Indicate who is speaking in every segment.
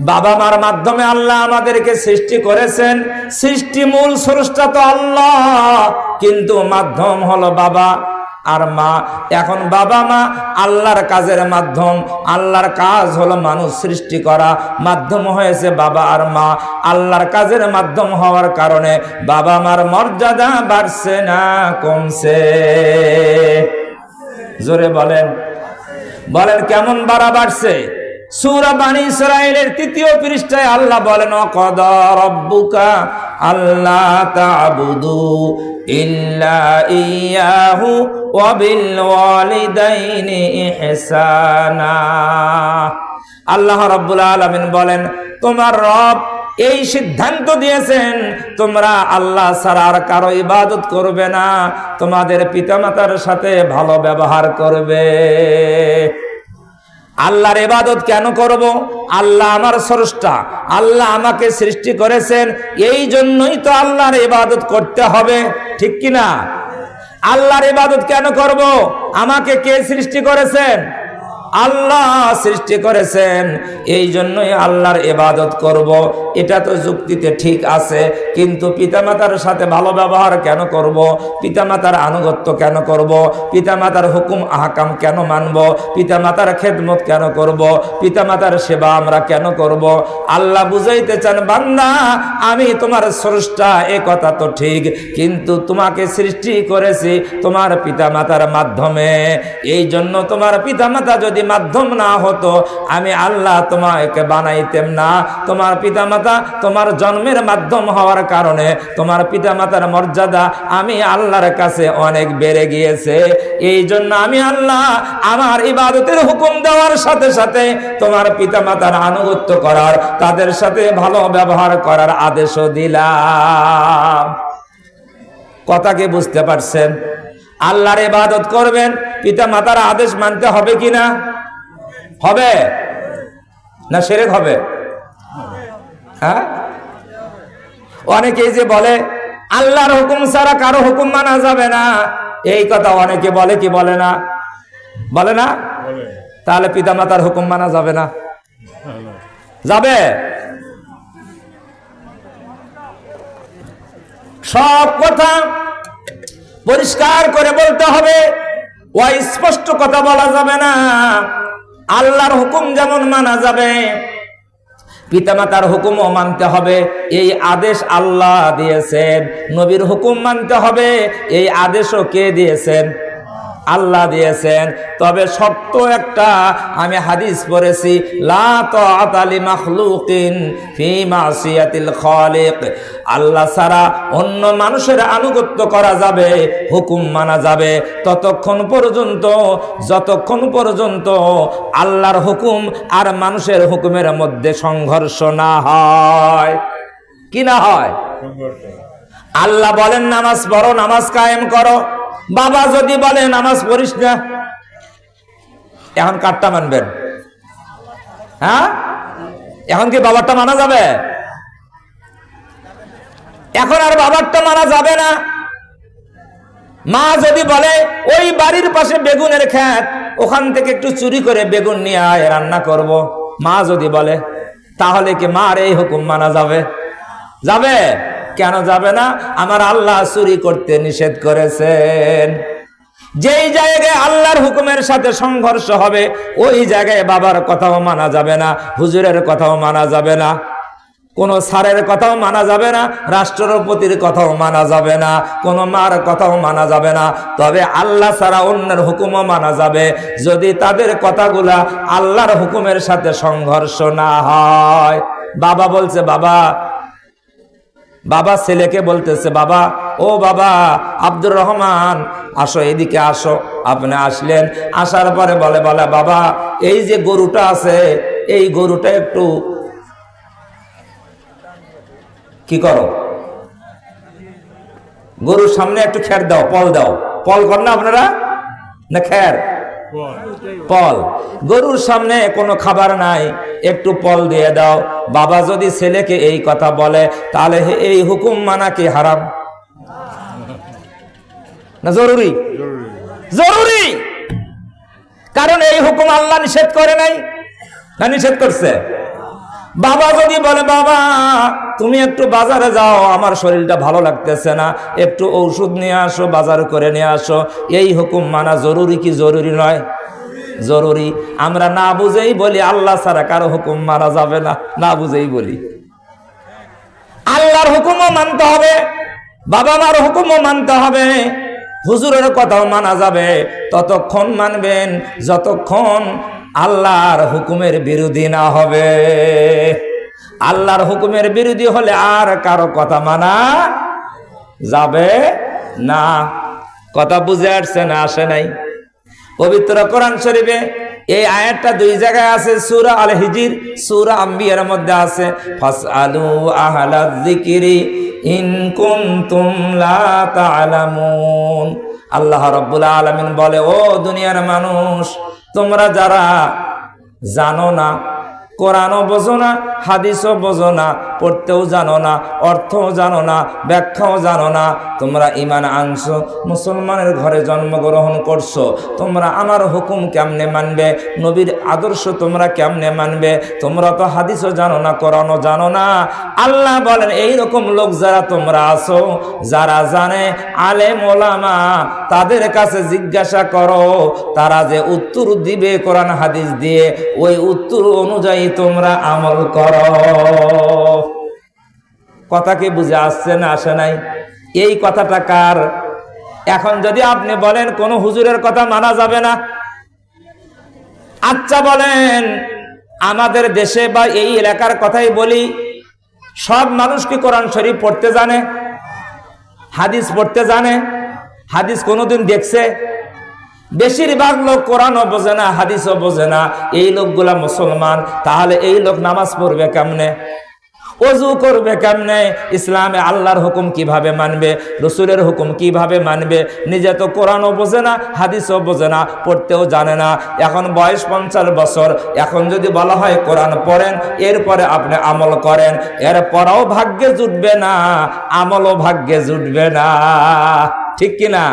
Speaker 1: বাবা মার মাধ্যমে আল্লাহ আমাদেরকে সৃষ্টি করেছেন। সৃষ্টি মূল স্রষ্টা তো আল্লাহ। কিন্তু মাধ্যম হলো বাবা আর মা। এখন বাবা মা আল্লাহর কাজের মাধ্যম। আল্লাহর কাজ হলো মানুষ সৃষ্টি করা। মাধ্যম হয়েছে বাবা আর মা। আল্লাহর কাজের মাধ্যম হওয়ার কারণে বাবা মার মর্যাদা বাড়ছে না, কমছে। জোরে বলেন। বলেন কেমন বাড়া বাড়ছে? তৃতীয় পৃষ্ঠায় আল্লাহ বলেন রব্বুকা আল্লাহ ইল্লা আল্লাহ রাব্বুল বলেন, তোমার রব এই সিদ্ধান্ত দিয়েছেন, তোমরা আল্লাহ ছাড়া আর কারও ইবাদত করবে না, তোমাদের পিতামাতার সাথে ভালো ব্যবহার করবে। আল্লাহর এবাদত কেন করব? আল্লাহ আমার স্রষ্টা, আল্লাহ আমাকে সৃষ্টি করেছেন, এই জন্যই তো আল্লাহর এবাদত করতে হবে, ঠিক কিনা? আল্লাহর এবাদত কেন করব? আমাকে কে সৃষ্টি করেছেন? আল্লাহ সৃষ্টি করেছেন এই জন্যই আল্লাহর ইবাদত করব। এটা তো যুক্তিতে ঠিক আছে, কিন্তু পিতামাতার সাথে ভালো ব্যবহার কেন করব? পিতামাতার আনুগত্য কেন করব? পিতামাতার হুকুম আহকাম কেন মানব? পিতামাতার খেদমত কেন করব? পিতামাতার সেবা আমরা কেন করব? আল্লাহ বুঝাইতে চান, বান্দা, আমি তোমার স্রষ্টা, এ কথা তো ঠিক, কিন্তু তোমাকে সৃষ্টি করেছি তোমার পিতামাতার মাধ্যমে। এই জন্য তোমার পিতামাতা যদি মাধ্যম না হতো, আমি আল্লাহ তোমাকে বানাইতেম না। তোমার পিতামাতা তোমার জন্মের মাধ্যম হওয়ার কারণে তোমার পিতামাতার মর্যাদা আমি আল্লাহর কাছে অনেক বেড়ে গিয়েছে। এই জন্য আমি আল্লাহ আমার ইবাদতের হুকুম দেওয়ার সাথে সাথে তোমার পিতামাতার আনুগত্য করার, তাদের সাথে ভালো ব্যবহার করার আদেশও দিলাম। কথা কি বুঝতে পারছেন? আল্লাহর ইবাদত করবেন পিতা মাতার আদেশ মানতে হবে কি না হবে? না সেরেক হবে? হ্যাঁ? অনেকেই যে বলে, আল্লাহর হুকুম ছাড়া কারও হুকুম মানা যাবে না। এই কথা অনেকে বলে, কি বলে না? বলে না? তাহলে পিতা মাতার হুকুম মানা যাবে না। যাবে? সব কথা পরিষ্কার করে বলতে হবে। ওই স্পষ্ট কথা বলা যাবে না। আল্লাহর হুকুম যেমন মানা যাবে, পিতামাতার হুকুমও মানতে হবে। এই আদেশ আল্লাহ দিয়েছেন, নবীর হুকুম মানতে হবে, এই আদেশও কে দিয়েছেন? আল্লাহ দিয়েছেন। তবে সত্য একটা আমি হাদিস পড়েছি আল্লাহ ছাড়া অন্য মানুষের আনুগত্য করা যাবে হুকুম মানা যাবে। ততক্ষণ পর্যন্ত যতক্ষণ পর্যন্ত আল্লাহর হুকুম আর মানুষের হুকুমের মধ্যে সংঘর্ষ না হয়। কি না হয়? আল্লাহ বলেন নামাজ পড়ো নামাজ কায়েম করো। বাবা যদি বলে, নামাজ পড়িস না। এখন কারটা মানবেন? হ্যাঁ? এখন কি বাবারটা মানা যাবে? এখন আর বাবারটা মানা যাবে না। মা যদি বলে, ওই বাড়ির পাশে বেগুনের খ্যাত ওখান থেকে একটু চুরি করে বেগুন নিয়ে আয়, রান্না করব। মা যদি বলে, তাহলে কি মার এই হুকুম মানা যাবে? যাবে? কেন যাবে না? আমার আল্লাহ চুরি করতে নিষেধ করেছেন। যেই জায়গায় আল্লাহর হুকুমের সাথে সংঘর্ষ হবে, ওই জায়গায় বাবার কথাও মানা যাবে না, হুজুরের কথাও মানা যাবে না, কোনো সারের কথাও মানা যাবে না, রাষ্ট্রপতির কথাও মানা যাবে না, কোনো মার কথাও মানা যাবে না। তবে আল্লাহ ছাড়া অন্যের হুকুমও মানা যাবে। যদি তাদের কথাগুলা আল্লাহর হুকুমের সাথে সংঘর্ষ না হয়, বাবা বলছে, বাবা বাবা ছেলেকে বলতেছে, বাবা, ও বাবা, আব্দুর রহমান, আসো, এদিকে আসো। আপনি আসলেন, আসার পরে বলে বলে বাবা, এই যে গরুটা আছে, এই গরুটা একটু কি করো? গরুর সামনে একটু খের দাও, পল দাও। পল কর না আপনারা? না, খের? পল। গরুর সামনে কোনো খাবার নাই একটু পল দিয়ে দাও। বাবা যদি ছেলেকে এই কথা বলে তাহলে এই হুকুম মানা কি হারাম? না জরুরি। জরুরি! কারণ এই হুকুম আল্লাহ নিষেধ করে নাই। না নিষেধ করছে? বাবা যদি বলে, বাবা, তুমি একটু বাজারে যাও, আমার শরীরটা ভালো লাগতেছে না, একটু ঔষধ নিয়ে আসো, বাজার করে নিয়ে আসো, এই হুকুম মানা জরুরি কি জরুরি নয়? জরুরি। আমরা না বুঝেই বলি, আল্লাহ ছাড়া কারও হুকুম মানা যাবে না। না বুঝেই বলি। আল্লাহর হুকুমও মানতে হবে বাবা মার হুকুমও মানতে হবে, হুজুরের কথাও মানা যাবে, ততক্ষণ মানবেন, যতক্ষণ আল্লাহর হুকুমের বিরোধী না হবে। আল্লাহর হুকুমের বিরোধী হলে আর কারও কথা মানা যাবে না। কথা বুঝে আসছে না, আসে নাই। পবিত্র কোরআন শরীফে এই আয়াতটা দুই জায়গায় আছে, সূরা আল হিজির সূরা আম্বিয়ার মধ্যে আছে, ফাসআলু আহলা যিকরি ইন কুনতুম লা তা'লামুন আল্লাহ রাব্বুল আলামিন বলে, ও দুনিয়ার মানুষ তোমরা যারা জানো না কোরআনও বোঝো না, হাদিসও বোঝো না, পড়তেও জানো না, অর্থও জানো না, ব্যাখ্যাও জানো না। তোমরা ইমান আনছো, মুসলমানের ঘরে জন্মগ্রহণ করছ, তোমরা আমার হুকুম কেমনে মানবে? নবীর আদর্শ তোমরা কেমনে মানবে? তোমরা তো হাদিসও জানো না, কোরআনও জানো না। আল্লাহ বলেন এই রকম লোক যারা তোমরা আছো, যারা জানে, আলেম ওলামা, তাদের কাছে জিজ্ঞাসা করো, তারা যে উত্তর দিবে কোরআন হাদিস দিয়ে, ওই উত্তর অনুযায়ী তোমরা আমল করো। কথা কি বুঝে আসছে না আসে নাই? এই কথাটা কার? এখন যদি আপনি বলেন, কোন হুজুরের কথা মানা যাবে না। আচ্ছা বলেন, আমাদের দেশে বা এই এলাকার কথাই বলি, সব মানুষ কি কোরআন শরীফ পড়তে জানে? হাদিস পড়তে জানে? হাদিস কোনোদিন দেখছে? বেশিরভাগ লোক কোরআনও বোঝে না, হাদিসও বোঝে না। এই লোকগুলা মুসলমান, তাহলে এই লোক নামাজ পড়বে কেমনে? অজু করবে কেমনে? ইসলামে আল্লাহর হুকুম কীভাবে মানবে? রসুলের হুকুম কীভাবে মানবে? নিজে তো কোরআনও বোঝে না, হাদিসও বোঝে না, পড়তেও জানে না। এখন বয়স পঞ্চাশ বছর, এখন যদি বলা হয় কোরআন পড়েন, এরপরে আপনি আমল করেন। এরপরও ভাগ্যে জুটবে না, আমলও ভাগ্যে জুটবে না। ঠিক কিনা?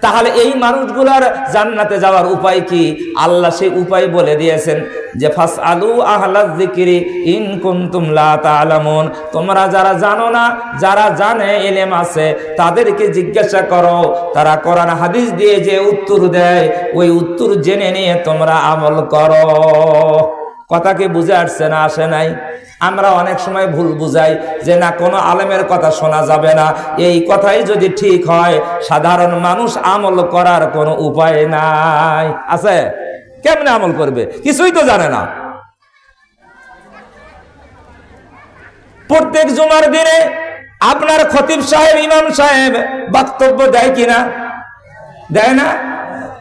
Speaker 1: তাহলে এই মানুষগুলার জান্নাতে যাওয়ার উপায় কি? আল্লাহ সেই উপায় বলে দিয়েছেন যে ফাস আলু আহলা জিকিরি ইন কুনতুম লা তাআলামুন। তোমরা যারা জানো না, যারা জানে, এলেম আছে, তাদেরকে জিজ্ঞাসা করো। তারা কোরআন হাদিস দিয়ে যে উত্তর দেয়, ওই উত্তর জেনে নিয়ে তোমরা আমল করো। কথা কি বুঝে আসছে না, আসে নাই। আমরা অনেক সময় ভুল বুঝাই যে না, কোনো আলেমের কথা শোনা যাবে না। এই কথাই যদি ঠিক হয়, সাধারণ মানুষ আমল করার কোনো উপায় নাই। আছে? কেমনে আমল করবে? কিছুই তো জানে না। প্রত্যেক জুমার দিনে আপনার খতিব সাহেব, ইমাম সাহেব বক্তব্য দেয় কিনা? দেয় না?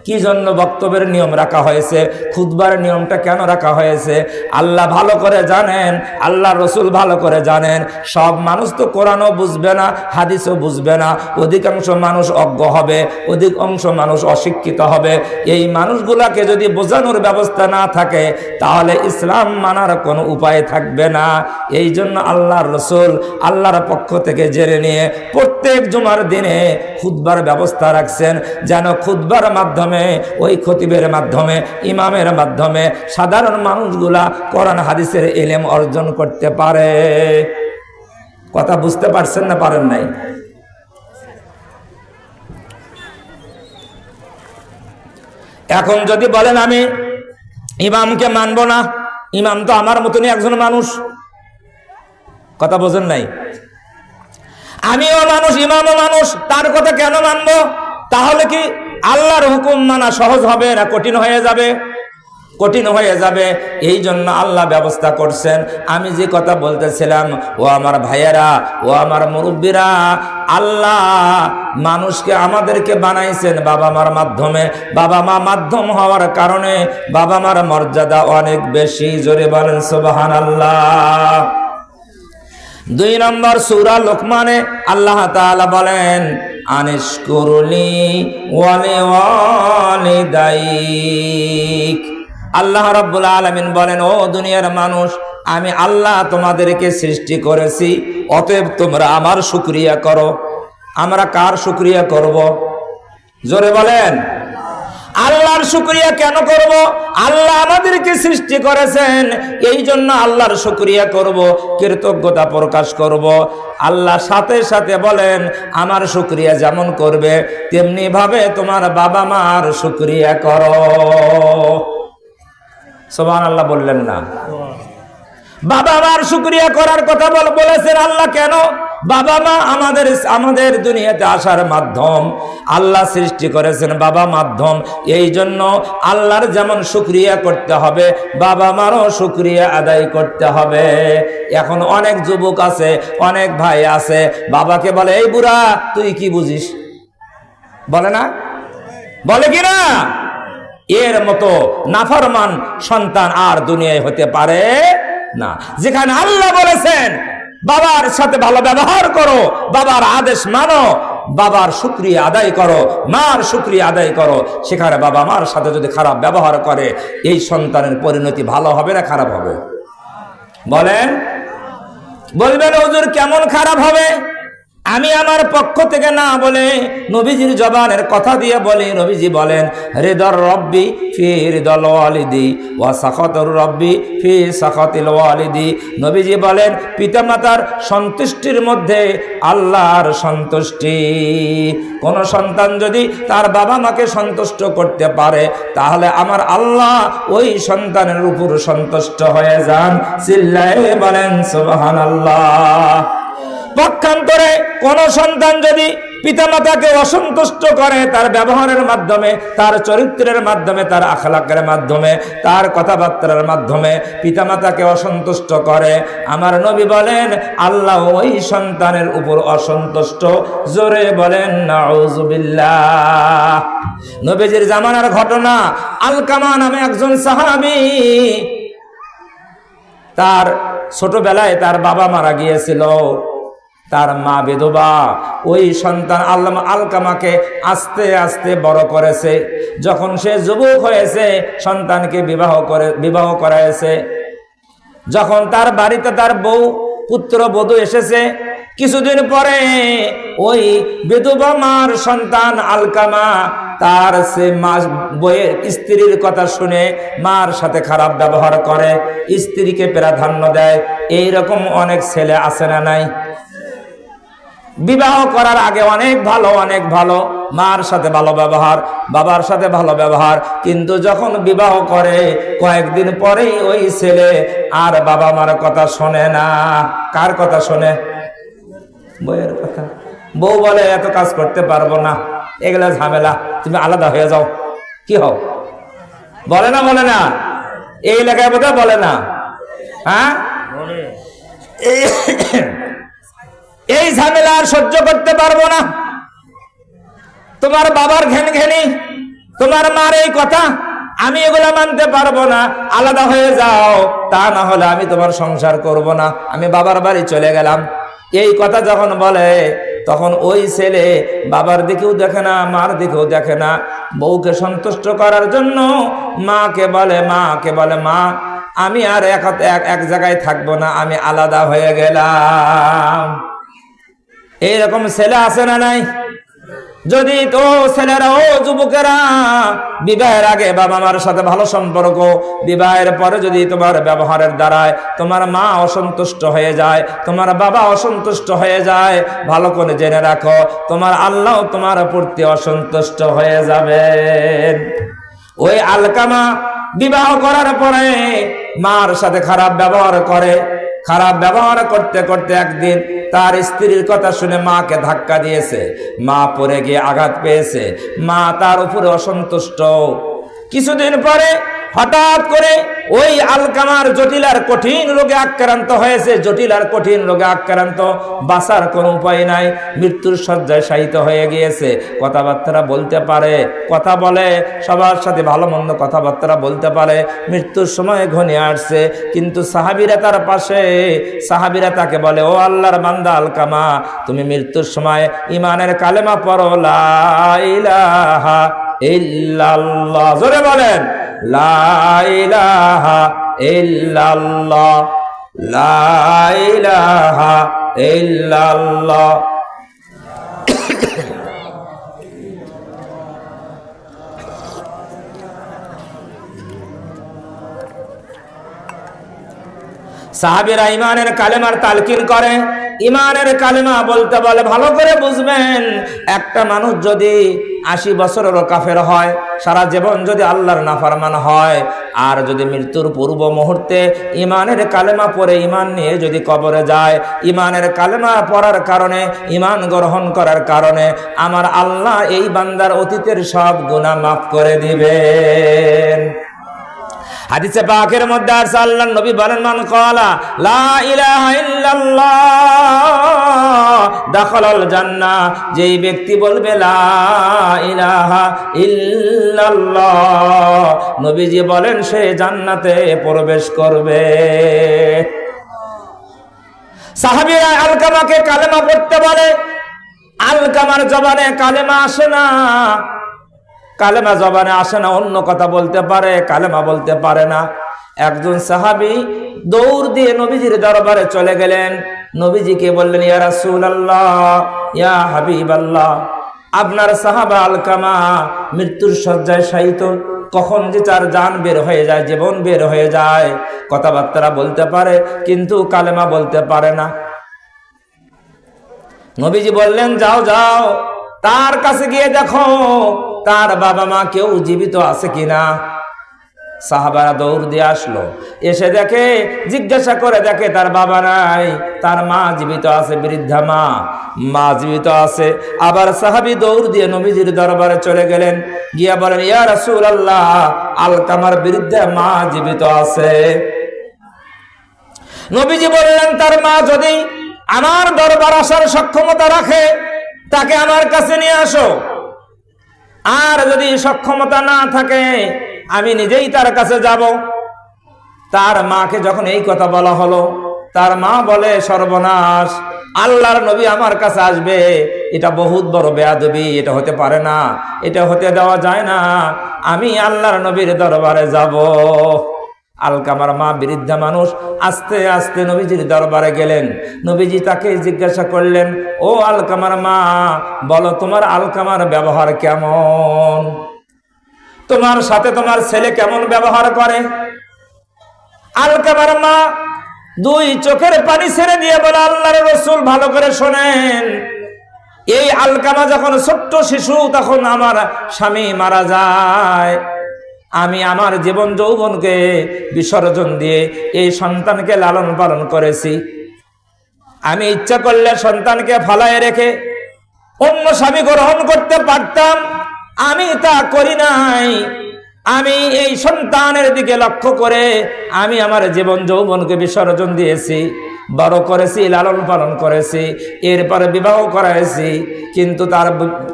Speaker 1: কি জন্য বক্তব্যের নিয়ম রাখা হয়েছে? খুদবার নিয়মটা কেন রাখা হয়েছে? আল্লাহ ভালো করে জানেন আল্লাহ রসুল ভালো করে জানেন। সব মানুষ তো কোরআনও বুঝবে না, হাদিসও বুঝবে না। অধিকাংশ মানুষ অজ্ঞ হবে, অধিকাংশ মানুষ অশিক্ষিত হবে। এই মানুষগুলাকে যদি বোঝানোর ব্যবস্থা না থাকে, তাহলে ইসলাম মানার কোনো উপায় থাকবে না। এই জন্য আল্লাহর রসুল আল্লাহর পক্ষ থেকে জেনে নিয়ে প্রত্যেক জুমার দিনে খুদবার ব্যবস্থা রাখছেন, যেন খুদবার মাধ্যমে ওই খতিবের মাধ্যমে, ইমামের মাধ্যমে সাধারণ মানুষগুলা কোরআন, হাদিসের এলেম অর্জন করতে পারে। কথা বুঝতে পারছেন না পারেন নাই? এখন যদি বলেন আমি ইমামকে মানব না, ইমাম তো আমার মতনই একজন মানুষ। কথা বোঝেন নাই? আমিও মানুষ, ইমামও মানুষ, তার কথা কেন মানবো? তাহলে কি আল্লাহর হুকুম মানা সহজ হবে না কঠিন হয়ে যাবে? কঠিন হয়ে যাবে। এই জন্য আল্লাহ ব্যবস্থা করছেন। আমি যে কথা বলতেছিলাম, ও আমার ভাইয়েরা, ও আমার মুরব্বীরা, আল্লাহ মানুষকে আমাদেরকে বানাইছেন বাবা মার মাধ্যমে। বাবা মা মাধ্যম হওয়ার কারণে বাবা মার মর্যাদা অনেক বেশি। জোরে বলেন সোবাহান আল্লাহ দুই নম্বর সুরা লোকমানে আল্লাহ তাআলা বলেন আনিস করুলি ওয়ালে ওয়ালে দাইক আল্লাহ রাব্বুল আলামিন বলেন, ও দুনিয়ার মানুষ, আমি আল্লাহ তোমাদেরকে সৃষ্টি করেছি, অতএব তোমরা আমার শুকরিয়া করো। আমরা কার শুকরিয়া করব? জোরে বলেন। আল্লাহর শুক্রিয়া কেন করব? আল্লাহ আমাদেরকে সৃষ্টি করেছেন এই জন্য আল্লাহর শুক্রিয়া করব, কৃতজ্ঞতা প্রকাশ করব। আল্লাহ সাথে সাথে বলেন, আমার শুক্রিয়া যেমন করবে তেমনি ভাবে তোমার বাবা মার শুক্রিয়া করো। সোমান আল্লাহ বললেন না। বাবা মার শুক্রিয়া করার কথা বল বলেছেন আল্লাহ কেন? বাবা মা আমাদের আমাদের দুনিয়াতে আসার মাধ্যম, আল্লাহ সৃষ্টি করেছেন বাবা মাধ্যম। এই জন্য আল্লাহর যেমন শুক্রিয়া করতে হবে বাবা মারও শুক্রিয়া আদায় করতে হবে। এখন অনেক যুবক আছে, অনেক ভাই আছে, বাবাকে বলে, এই বুড়া, তুই কি বুঝিস? বলে না? বলে কি না? এর মতো নাফরমান সন্তান আর দুনিয়ায় হতে পারে না। যেখানে আল্লাহ বলেছেন বাবার সাথে ভালো ব্যবহার করো, বাবার আদেশ মানো, বাবার সুক্রিয়া আদায় করো, মার সুক্রিয়া আদায় করো। সেখানে বাবা মার সাথে যদি খারাপ ব্যবহার করে, এই সন্তানের পরিণতি ভালো হবে না খারাপ হবে? বলেন? বলবেন ওজুর কেমন খারাপ হবে? আমি আমার পক্ষ থেকে না বলে নবীজির জবানের কথা দিয়ে বলি নবীজি বলেন হৃদর রব্বি ফি হৃদল ওয়ালিদি ওয়া সাখতর রব্বি ফি সাখতিল ওয়ালিদি। নবীজি বলেন, পিতামাতার সন্তুষ্টির মধ্যে আল্লাহর সন্তুষ্টি। কোন সন্তান যদি তার বাবা মাকে সন্তুষ্ট করতে পারে, তাহলে আমার আল্লাহ ওই সন্তানের উপর সন্তুষ্ট হয়ে যান। চিল্লায় বলেন, সুবহানাল্লাহ। পক্ষান্তরে কোন সন্তান যদি পিতামাতাকে অসন্তুষ্ট করে তার ব্যবহারের মাধ্যমে, তার চরিত্রের মাধ্যমে, তার আখলাকের মাধ্যমে, তার কথাবার্তার মাধ্যমে পিতামাতাকে অসন্তুষ্ট করে, আমার নবী বলেন, আল্লাহ ওই সন্তানের উপর অসন্তুষ্ট। জোরে বলেন নাউজুবিল্লাহ নবীজির জামানার ঘটনা, আলকামা নামে একজন সাহাবী তার ছোটবেলায় তার বাবা মারা গিয়েছিল। তার মা বেদবা ওই সন্তান আল্লাহ আলকামাকে আস্তে আস্তে বড় করেছে। যখন সে যুবক হয়েছে, সন্তানকে বিবাহ করে, বিবাহ করাইছে। যখন তার বাড়িতে তার বউ, পুত্র বধূ এসেছে, কিছুদিন পরে ওই বেদবা মার সন্তান আলকামা তার সে মা বইয়ের স্ত্রীর কথা শুনে মার সাথে খারাপ ব্যবহার করে, স্ত্রীকে প্রাধান্য দেয়। এই রকম অনেক ছেলে আছে না নাই? বিবাহ করার আগে অনেক ভালো অনেক ভালো। মার সাথে ভালো ব্যবহার বাবার সাথে ভালো ব্যবহার। কিন্তু যখন বিবাহ করে কয়েকদিন পরেই ওই ছেলে আর বাবা মার কথা শোনে না। কার কথা শোনে? বইয়ের কথা। বউ বলে এত কাজ করতে পারব না। এগুলো ঝামেলা। তুমি আলাদা হয়ে যাও। কি হও? বলে না বলে না। এই এলাকায় বোধহয় বলে না। হ্যাঁ? এই ঝামেলা আর সহ্য করতে পারব না। তোমার বাবার ঘেন ঘেনি তোমার মার এই কথা, আমি এগুলা মানতে পারব না। আলাদা হয়ে যাও, তা না হলে আমি তোমার সংসার করব না। আমি বাবার বাড়ি চলে গেলাম। এই কথা যখন বলে, তখন ওই ছেলে বাবার দিকেও দেখে না, মার দিকেও দেখে না। বউকে সন্তুষ্ট করার জন্য মাকে বলে মাকে বলে, মা, আমি আর এক এক জায়গায় থাকব না, আমি আলাদা হয়ে গেলাম। এইরকম ছেলে আছে না নাই? যদি তো ছেলেরা, ও যুবকেরা, বিবাহের আগে বাবা মার সাথে ভালো সম্পর্ক, বিবাহের পরে যদি তোমার ব্যবহারের দ্বারায় তোমার মা অসন্তুষ্ট হয়ে যায়, তোমার বাবা অসন্তুষ্ট হয়ে যায়, ভালো করে জেনে রাখো, তোমার আল্লাহ তোমার প্রতি অসন্তুষ্ট হয়ে যাবে ওই আলকামা বিবাহ করার পরে মার সাথে খারাপ ব্যবহার করে, খারাপ ব্যবহার করতে করতে একদিন তার স্ত্রীর কথা শুনে মাকে ধাক্কা দিয়েছে। মা পরে গিয়ে আঘাত পেয়েছে। মা তার উপরে অসন্তুষ্ট। কিছুদিন পরে হঠাৎ করে ওই আলকামার জটিল আর কঠিন রোগে আক্রান্ত হয়েছে। জটিল আর কঠিন রোগে আক্রান্ত বাঁচার কোনো উপায় নাই। মৃত্যুর শয্যায় শায়িত হয়ে গিয়েছে। কথাবার্তা বলতে পারে, কথা বলে, সবার সাথে ভালো মন্দ কথাবার্তা বলতে পারে। মৃত্যুর সময় ঘনিয়ে আসছে, কিন্তু সাহাবিরা তার পাশে। সাহাবিরা তাকে বলে, ও আল্লাহর বান্দা আলকামা, তুমি মৃত্যুর সময় ইমানের কালেমা পড়ো, লা ইলাহা ইল্লাল্লাহ। জোরে বলেন। সাহাবিরা ইমানের কালেমার তালকিন করে। ইমানের কালেমা বলতে বলে, ভালো করে বুঝবেন, একটা মানুষ যদি আশি বছরেরও কাফের হয়, সারা জীবন যদি আল্লাহর নাফারমান হয়, আর যদি মৃত্যুর পূর্ব মুহূর্তে ইমানের কালেমা পরে ইমান নিয়ে যদি কবরে যায়, ইমানের কালেমা পড়ার কারণে, ইমান গ্রহণ করার কারণে, আমার আল্লাহ এই বান্দার অতীতের সব গুনাহ মাফ করে দিবেন। হাদিসে পাকের মধ্যে আছে আল্লাহ নবী বলেন, মান কলা লা ইলাহা ইল্লাল্লাহ, দাখালাল জান্নাহ। যেই ব্যক্তি বলবে, লা ইলাহা ইল্লাল্লাহ, নবীজি বলেন, সে জান্নাতে প্রবেশ করবে। সাহাবীরা আলকামাকে কালেমা পড়তে বলে, আলকামার জবানে কালেমা আসে না। কালেমা জবানে আসে না, অন্য কথা বলতে পারে, কালেমা বলতে পারে না। একজন সাহাবি দৌড় দিয়ে নবীজির দরবারে চলে গেলেন। নবীজিকে বললেন, ইয়া রাসূল আল্লাহ ইয়া হাবিব আল্লাহ আপনার সাহাবা আলকামা মৃত্যুর শয্যায় শায়িত। কখন যে তার জান বের হয়ে যায়, জীবন বের হয়ে যায়, কথাবার্তা বলতে পারে, কিন্তু কালেমা বলতে পারে না। নবীজি বললেন, যাও যাও তার কাছে গিয়ে দেখো, তার বাবা মা কেউ জীবিত আছে কিনা? সাহাবারা দৌড় দিয়ে আসলো। এসে দেখে, জিজ্ঞাসা করে দেখে তার বাবা নাই, তার মা জীবিত আছে, বৃদ্ধা মা। মা জীবিত আছে। আবার সাহাবি দৌড় দিয়ে নবীজির দরবারে চলে গেলেন। গিয়া বলেন, ইয়া রাসূল আল্লাহ আলকামার বৃদ্ধা মা জীবিত আছে। নবীজি বললেন, তার মা যদি আমার দরবার আসার সক্ষমতা রাখে তাকে আমার কাছে নিয়ে আসো। আর যদি সক্ষমতা না থাকে, আমি নিজেই তার কাছে যাব। তার মাকে যখন এই কথা বলা হলো, তার মা বলে, সর্বনাশ, আল্লাহর নবী আমার কাছে আসবে। এটা বহুত বড় বেয়াদবি, এটা হতে পারে না, এটা হতে দেওয়া যায় না। আমি আল্লাহর নবীর দরবারে যাব। আলকামার মা বৃদ্ধা মানুষ আস্তে আস্তে নবীজির দরবারে গেলেন। নবীজি তাকে জিজ্ঞাসা করলেন, ও আলকামার মা, বলো তোমার আলকামার ব্যবহার কেমন? তোমার সাথে তোমার ছেলে কেমন ব্যবহার করে? আলকামার মা দুই চোখের পানি ছেড়ে দিয়ে বলে, আল্লাহর রসুল ভালো করে শোনেন। এই আলকামা যখন ছোট্ট শিশু, তখন আমার স্বামী মারা যায়। আমি আমার জীবন যৌবনকে বিসর্জন দিয়ে এই সন্তানকে লালন পালন করেছি। আমি ইচ্ছা করলে সন্তানকে ফালায় রেখে অন্য স্বামী গ্রহণ করতে পারতাম। আমি তা করি নাই। আমি এই সন্তানের দিকে লক্ষ্য করে আমি আমার জীবন যৌবনকে বিসর্জন দিয়েছি। বড় করেছি, লালন পালন করেছি, এরপরে বিবাহ করাইছি, কিন্তু তার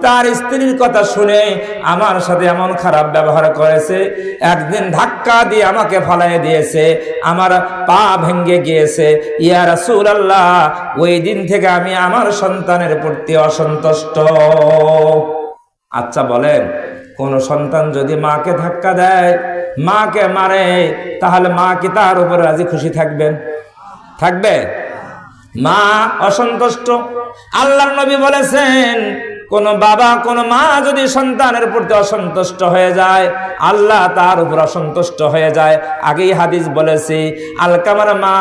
Speaker 1: তার স্ত্রীর কথা শুনে আমার সাথে এমন খারাপ ব্যবহার করেছে, একদিন ধাক্কা দিয়ে আমাকে ফালাই দিয়েছে, আমার পা ভেঙ্গে গিয়েছে। ইয়া রাসূল আল্লাহ ওই দিন থেকে আমি আমার সন্তানের প্রতি অসন্তুষ্ট। আচ্ছা বলেন, কোন সন্তান যদি মাকে ধাক্কা দেয়, মাকে মারে, তাহলে মা কি তার উপরে রাজি খুশি থাকবেন? থাকবে? মা অসন্তুষ্ট। আল্লাহর নবী বলেছেন, কোন বাবা, কোন মা যদি সন্তানের প্রতি অসন্তুষ্ট হয়ে যায়, আল্লাহ তার উপর অসন্তুষ্ট হয়ে যায়। আগেই হাদিস বলেছি, আলকামার মা,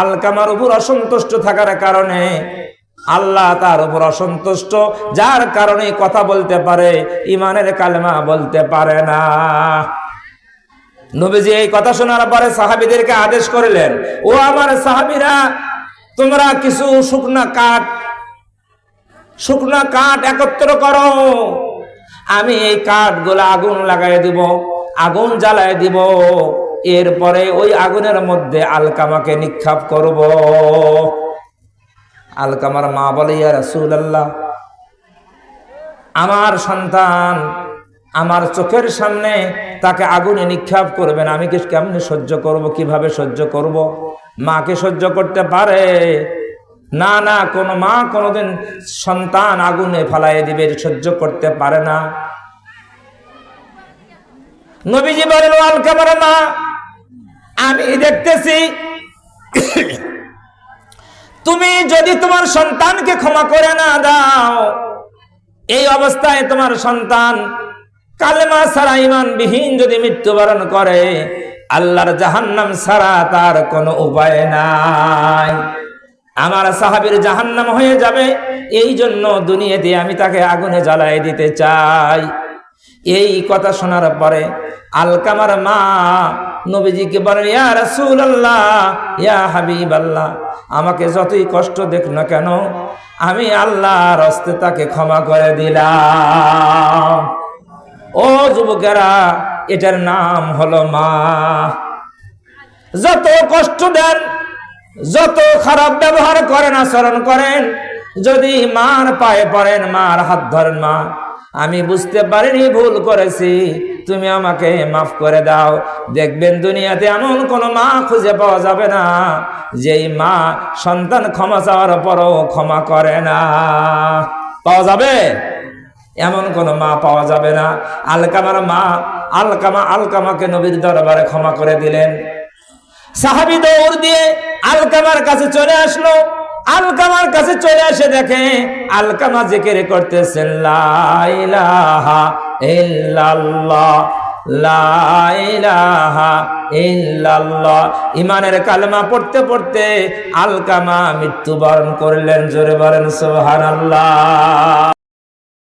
Speaker 1: আলকামার উপর অসন্তুষ্ট থাকার কারণে আল্লাহ তার উপর অসন্তুষ্ট, যার কারণে কথা বলতে পারে, ইমানের কালেমা বলতে পারে না। নবীজি এই কথা শোনার পরে সাহাবিদেরকে আদেশ করলেন, ও আমার সাহাবিরা, তোমরা কিছু শুকনা কাঠ শুকনা কাঠ একত্র করো। আমি এই কাঠ কাঠগুলো আগুন লাগাই দিব, আগুন জ্বালাই দিব। এরপরে ওই আগুনের মধ্যে আলকামাকে নিক্ষাপ করব। আলকামার মা বলে, ইয়া রাসূল আল্লাহ আমার সন্তান আমার চোখের সামনে তাকে আগুনে নিক্ষেপ করবেন আমি কি কেমনে সহ্য করব? কীভাবে সহ্য করব? মাকে সহ্য করতে পারে? না না, কোন মা কোনোদিন সন্তান আগুনে ফালাই দিবে সহ্য করতে পারে না। নবীজি বলেন আল কামার মা, আমি দেখতেছি, তুমি যদি তোমার সন্তানকে ক্ষমা করে না দাও, এই অবস্থায় তোমার সন্তান কালেমা ছাড়া ইমান বিহীন যদি মৃত্যুবরণ করে, আল্লাহর জাহান্নাম ছাড়া তার কোনো উপায় নাই। আমার সাহাবীর জাহান্নাম হয়ে যাবে এই জন্য দুনিয়াতে আমি তাকে আগুনে জ্বালাই দিতে চাই। এই কথা শোনার পরে আলকামার মা নবীজিকে বলেন, ইয়া রাসূলুল্লাহ, ইয়া হাবিবাল্লাহ, আমাকে যতই কষ্ট দেখ না কেন, আমি আল্লাহর হস্তে তাকে ক্ষমা করে দিলাম। ও যুবকেরা, এটার নাম হলো মা। যত কষ্ট দেন, যত খারাপ ব্যবহার করেন, আচরণ করেন, যদি মার পায়ে পড়েন, মার হাত ধরেন মা। আমি বুঝতে পারিনি, ভুল করেছি। তুমি আমাকে মাফ করে দাও। দেখবেন দুনিয়াতে এমন কোনো মা খুঁজে পাওয়া যাবে না, যেই মা সন্তান ক্ষমা চাওয়ার পরও ক্ষমা করে না। পাওয়া যাবে? এমন কোন মা পাওয়া যাবে না। আলকামার মা, আলকামা, আলকামাকে নবীর দরবারে ক্ষমা করে দিলেন। সাহাবি দৌড় দিয়ে আলকামার কাছে চলে আসলো। আলকামার কাছে চলে এসে দেখে আলকামা জিকির করতেছেন, লা ইলাহা ইল্লাল্লাহ, লা ইলাহা ইমানের কালেমা পড়তে পড়তে আলকামা মৃত্যুবরণ করলেন। জোরে বলেন, সুবহানাল্লাহ।